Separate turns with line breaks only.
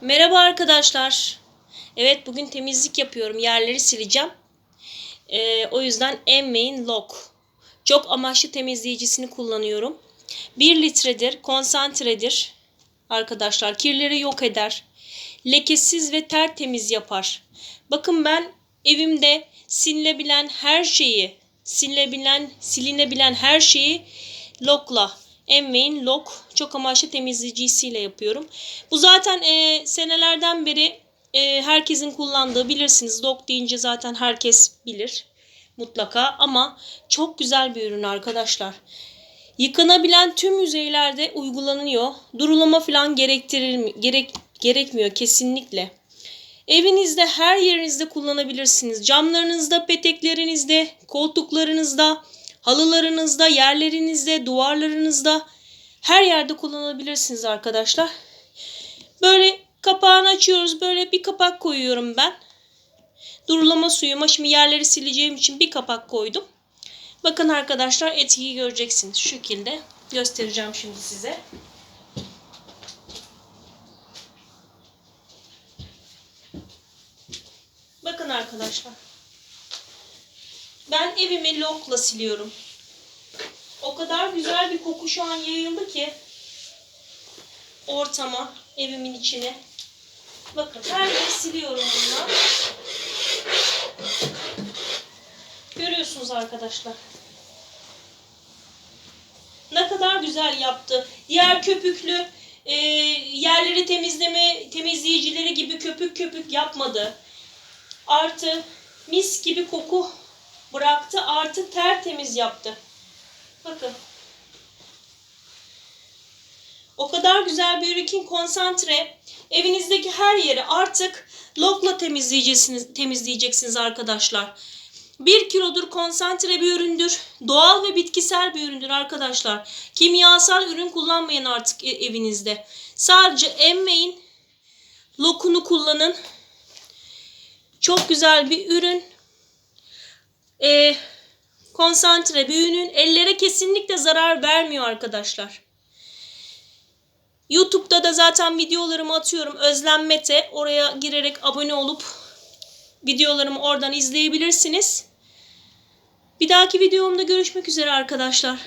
Merhaba arkadaşlar. Evet bugün temizlik yapıyorum. Yerleri sileceğim. Ee, o yüzden Emmein Lock. Çok amaçlı temizleyicisini kullanıyorum. 1 litredir, konsantredir. Arkadaşlar kirleri yok eder. Lekesiz ve tertemiz yapar. Bakın ben evimde silinebilen her şeyi, silinebilen, silinebilen her şeyi Lock'la Emmein Lock çok amaçlı temizleyicisiyle yapıyorum. Bu zaten e, senelerden beri e, herkesin kullandığı bilirsiniz. Lock deyince zaten herkes bilir mutlaka ama çok güzel bir ürün arkadaşlar. Yıkanabilen tüm yüzeylerde uygulanıyor. Durulama falan gerektirir? Gerek, gerekmiyor kesinlikle. Evinizde her yerinizde kullanabilirsiniz. Camlarınızda, peteklerinizde, koltuklarınızda, halılarınızda, yerlerinizde, duvarlarınızda her yerde kullanabilirsiniz arkadaşlar. Böyle kapağını açıyoruz. Böyle bir kapak koyuyorum ben. Durulama suyuma şimdi yerleri sileceğim için bir kapak koydum. Bakın arkadaşlar etkiyi göreceksiniz. Şu şekilde göstereceğim şimdi size. Bakın arkadaşlar. Ben evimi lokla siliyorum. O kadar güzel bir koku şu an yayıldı ki ortama, evimin içine. Bakın her yeri siliyorum bununla. Görüyorsunuz arkadaşlar. Ne kadar güzel yaptı. Diğer köpüklü e, yerleri temizleme temizleyicileri gibi köpük köpük yapmadı. Artı mis gibi koku bıraktı. Artı tertemiz yaptı. Bakın. O kadar güzel bir ürün konsantre. Evinizdeki her yeri artık lokla temizleyeceksiniz, temizleyeceksiniz arkadaşlar. 1 kilodur konsantre bir üründür. Doğal ve bitkisel bir üründür arkadaşlar. Kimyasal ürün kullanmayın artık e- evinizde. Sadece emmeyin. Lokunu kullanın. Çok güzel bir ürün. Ee, konsantre bir ürün. Ellere kesinlikle zarar vermiyor arkadaşlar. YouTube'da da zaten videolarımı atıyorum. Özlem Mete. Oraya girerek abone olup videolarımı oradan izleyebilirsiniz. Bir dahaki videomda görüşmek üzere arkadaşlar.